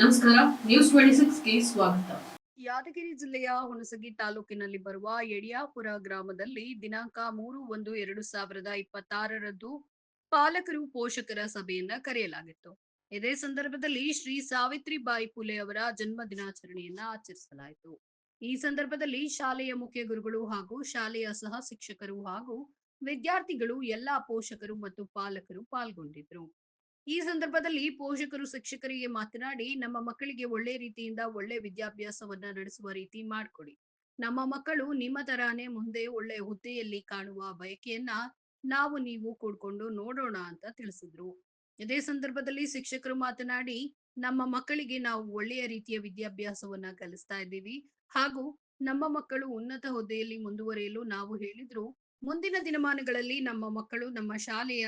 ನಮಸ್ಕಾರ news twenty ಸಿಕ್ಸ್ಗೆ ಸ್ವಾಗತ. ಯಾದಗಿರಿ ಜಿಲ್ಲೆಯ ಹುಣಸಗಿ ತಾಲೂಕಿನಲ್ಲಿ ಬರುವ ಯಡಿಯಾಪುರ ಗ್ರಾಮದಲ್ಲಿ ದಿನಾಂಕ ಮೂರು ಒಂದು ಎರಡು ಸಾವಿರದ ಇಪ್ಪತ್ತಾರರಂದು ಪಾಲಕರು ಪೋಷಕರ ಸಭೆಯನ್ನ ಕರೆಯಲಾಗಿತ್ತು. ಇದೇ ಸಂದರ್ಭದಲ್ಲಿ ಶ್ರೀ ಸಾವಿತ್ರಿಬಾಯಿ ಫುಲೆ ಅವರ ಜನ್ಮ ದಿನಾಚರಣೆಯನ್ನ ಆಚರಿಸಲಾಯಿತು. ಈ ಸಂದರ್ಭದಲ್ಲಿ ಶಾಲೆಯ ಮುಖ್ಯ ಗುರುಗಳು ಹಾಗೂ ಶಾಲೆಯ ಸಹ ಶಿಕ್ಷಕರು ಹಾಗೂ ವಿದ್ಯಾರ್ಥಿಗಳು, ಎಲ್ಲಾ ಪೋಷಕರು ಮತ್ತು ಪಾಲಕರು ಪಾಲ್ಗೊಂಡಿದ್ರು. ಈ ಸಂದರ್ಭದಲ್ಲಿ ಪೋಷಕರು, ಶಿಕ್ಷಕರಿಗೆ ಮಾತನಾಡಿ, ನಮ್ಮ ಮಕ್ಕಳಿಗೆ ಒಳ್ಳೆ ರೀತಿಯಿಂದ ಒಳ್ಳೆ ವಿದ್ಯಾಭ್ಯಾಸವನ್ನ ನಡೆಸುವ ರೀತಿ ಮಾಡ್ಕೊಡಿ. ನಮ್ಮ ಮಕ್ಕಳು ನಿಮ್ಮ ತರಾನೇ ಮುಂದೆ ಒಳ್ಳೆ ಹುದ್ದೆಯಲ್ಲಿ ಕಾಣುವ ಬಯಕೆಯನ್ನ ನಾವು ನೀವು ಕೂಡ್ಕೊಂಡು ನೋಡೋಣ ಅಂತ ತಿಳಿಸಿದ್ರು. ಇದೇ ಸಂದರ್ಭದಲ್ಲಿ ಶಿಕ್ಷಕರು ಮಾತನಾಡಿ, ನಮ್ಮ ಮಕ್ಕಳಿಗೆ ನಾವು ಒಳ್ಳೆಯ ರೀತಿಯ ವಿದ್ಯಾಭ್ಯಾಸವನ್ನ ಕಲಿಸ್ತಾ ಇದ್ದೀವಿ. ಹಾಗೂ ನಮ್ಮ ಮಕ್ಕಳು ಉನ್ನತ ಹುದ್ದೆಯಲ್ಲಿ ಮುಂದುವರಿಯಲು ನಾವು ಹೇಳಿದ್ರು, ಮುಂದಿನ ದಿನಮಾನಗಳಲ್ಲಿ ನಮ್ಮ ಮಕ್ಕಳು ನಮ್ಮ ಶಾಲೆಯ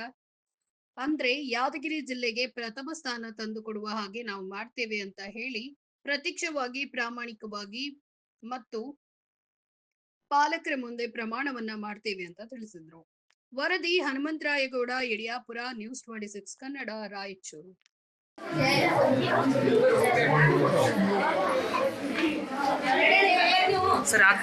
ಅಂದ್ರೆ ಯಾದಗಿರಿ ಜಿಲ್ಲೆಗೆ ಪ್ರಥಮ ಸ್ಥಾನ ತಂದುಕೊಡುವ ಹಾಗೆ ನಾವು ಮಾಡ್ತೇವೆ ಅಂತ ಹೇಳಿ ಪ್ರತ್ಯಕ್ಷವಾಗಿ ಪ್ರಾಮಾಣಿಕವಾಗಿ ಮತ್ತು ಪಾಲಕರ ಮುಂದೆ ಪ್ರಮಾಣವನ್ನ ಮಾಡ್ತೇವೆ ಅಂತ ತಿಳಿಸಿದ್ರು. ವರದಿ Hanumantharaya Gowda Yadiyapura news twenty six Kannada Raichur. Sir ಆಗ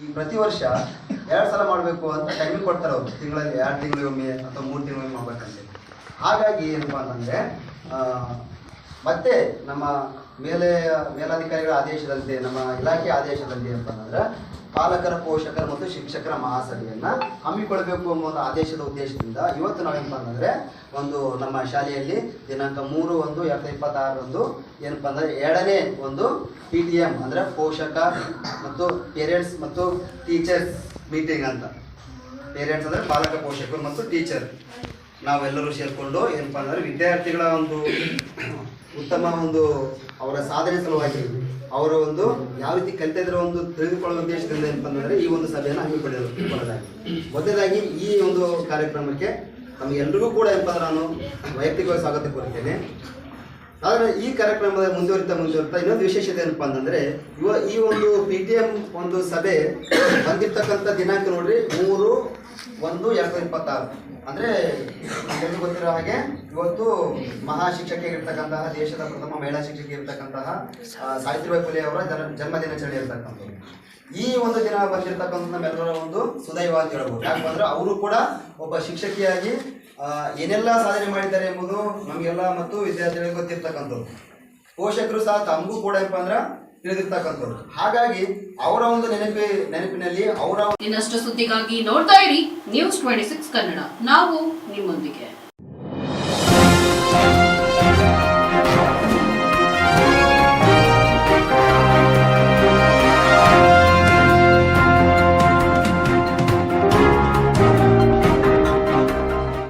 ಈ ಪ್ರತಿ ವರ್ಷ ಎರಡು ಸಲ ಮಾಡಬೇಕು ಅಂತ ಟೈಮಿಂಗ್ ಕೊಡ್ತಾರೆ ಅವರು. ತಿಂಗಳಲ್ಲಿ ಎರಡು ತಿಂಗಳಿಗೊಮ್ಮೆ ಅಥವಾ ಮೂರು ತಿಂಗಳಿಗೊಮ್ಮೆ ಮಾಡ್ಬೇಕಂತೆ. ಹಾಗಾಗಿ ಏನಪ್ಪ ಅಂತಂದರೆ ಮತ್ತೆ ನಮ್ಮ ಮೇಲೆ ಮೇಲಾಧಿಕಾರಿಗಳ ಆದೇಶದಂತೆ, ನಮ್ಮ ಇಲಾಖೆ ಆದೇಶದಂತೆ ಅಂತಂದ್ರೆ ಪಾಲಕರ, ಪೋಷಕರ ಮತ್ತು ಶಿಕ್ಷಕರ ಮಹಾಸಭೆಯನ್ನ ಹಮ್ಮಿಕೊಳ್ಬೇಕು ಎಂಬ ಒಂದು ಆದೇಶದ ಉದ್ದೇಶದಿಂದ ಇವತ್ತು ನಾವೇನಪ್ಪ ಅಂತಂದರೆ ಒಂದು ನಮ್ಮ ಶಾಲೆಯಲ್ಲಿ ದಿನಾಂಕ ಮೂರು ಒಂದು ಎರಡು ಸಾವಿರದ ಇಪ್ಪತ್ತಾರರಂದು ಏನಪ್ಪ ಅಂದ್ರೆ ಎರಡನೇ ಒಂದು ಪಿ ಟಿ ಎಂ ಅಂದ್ರೆ ಪೋಷಕ ಮತ್ತು ಪೇರೆಂಟ್ಸ್ ಮತ್ತು ಟೀಚರ್ಸ್ ಮೀಟಿಂಗ್ ಅಂತ. ಪೇರೆಂಟ್ಸ್ ಅಂದ್ರೆ ಪಾಲಕ, ಪೋಷಕರು ಮತ್ತು ಟೀಚರ್ ನಾವೆಲ್ಲರೂ ಸೇರಿಕೊಂಡು ಏನಪ್ಪ ಅಂದರೆ ವಿದ್ಯಾರ್ಥಿಗಳ ಒಂದು ಉತ್ತಮ ಒಂದು ಅವರ ಸಾಧನೆ ಸಲುವಾಗಿ ಅವರ ಒಂದು ಯಾವ ರೀತಿ ಕಲಿತಾ ಇದ್ರೆ ಒಂದು ತಿಳಿದುಕೊಳ್ಳುವ ಉದ್ದೇಶದಿಂದ ಏನಪ್ಪ ಅಂದರೆ ಈ ಒಂದು ಸಭೆಯನ್ನು ಹಮ್ಮಿಕೊಳ್ಳೋದಾಗಿ ಮೊದಲಾಗಿ ಈ ಒಂದು ಕಾರ್ಯಕ್ರಮಕ್ಕೆ ನಮಗೆಲ್ಲರಿಗೂ ಕೂಡ ಏನಪ್ಪ ನಾನು ವೈಯಕ್ತಿಕವಾಗಿ ಸ್ವಾಗತ ಕೋರುತ್ತೇನೆ. ಆದರೆ ಈ ಕಾರ್ಯಕ್ರಮದ ಮುಂದುವರಿತಾ ಮುಂದುವರಿತಾ ಇನ್ನೊಂದು ವಿಶೇಷತೆ ಏನಪ್ಪ ಅಂತಂದರೆ ಇವ ಈ ಒಂದು ಪಿ ಒಂದು ಸಭೆ ಬಂದಿರ್ತಕ್ಕಂಥ ದಿನಾಂಕ ನೋಡ್ರಿ ಮೂರು ಒಂದು ಎರಡು ಸಾವಿರದ ಇಪ್ಪತ್ತಾರು. ಅಂದ್ರೆ ಎಲ್ಲರೂ ಗೊತ್ತಿರೋ ಹಾಗೆ, ಇವತ್ತು ಮಹಾ ಇರ್ತಕ್ಕಂತಹ ದೇಶದ ಪ್ರಥಮ ಮಹಿಳಾ ಶಿಕ್ಷಕಿ ಇರ್ತಕ್ಕಂತಹ ಸಾವಿತ್ರಿಬಾಯಿ ಫುಲೆ ಅವರ ಜನ ಜನ್ಮ ದಿನಾಚರಣೆ ಇರ್ತಕ್ಕಂಥದ್ದು. ಈ ಒಂದು ದಿನ ಬಂದಿರತಕ್ಕಂಥ ನಮ್ಮೆಲ್ಲರ ಒಂದು ಸುದೈವ ಅಂತ ಹೇಳ್ಬೋದು. ಯಾಕಂದ್ರೆ ಅವರು ಕೂಡ ಒಬ್ಬ ಶಿಕ್ಷಕಿಯಾಗಿ ಏನೆಲ್ಲ ಸಾಧನೆ ಮಾಡಿದ್ದಾರೆ ಎಂಬುದು ನಮಗೆಲ್ಲ ಮತ್ತು ವಿದ್ಯಾರ್ಥಿಗಳಿಗೆ ಗೊತ್ತಿರ್ತಕ್ಕಂಥದ್ದು. ಪೋಷಕರು ಸಹ ತಮಗೂ ಕೂಡ ಏನಪ್ಪ ಅಂದ್ರೆ ತಿಳಿದಿರ್ತಕ್ಕಂಥದ್ದು ಹಾಗಾಗಿ ಅವರ ಒಂದು ನೆನಪಿ, ನೆನಪಿನಲ್ಲಿ ಅವರ ಇನ್ನಷ್ಟು ಸುದ್ದಿಗಾಗಿ ನೋಡ್ತಾ ಇರಿ ನ್ಯೂಸ್ ಟ್ವೆಂಟಿ ಸಿಕ್ಸ್ ಕನ್ನಡ. ನಾವು ನಿಮ್ಮೊಂದಿಗೆ.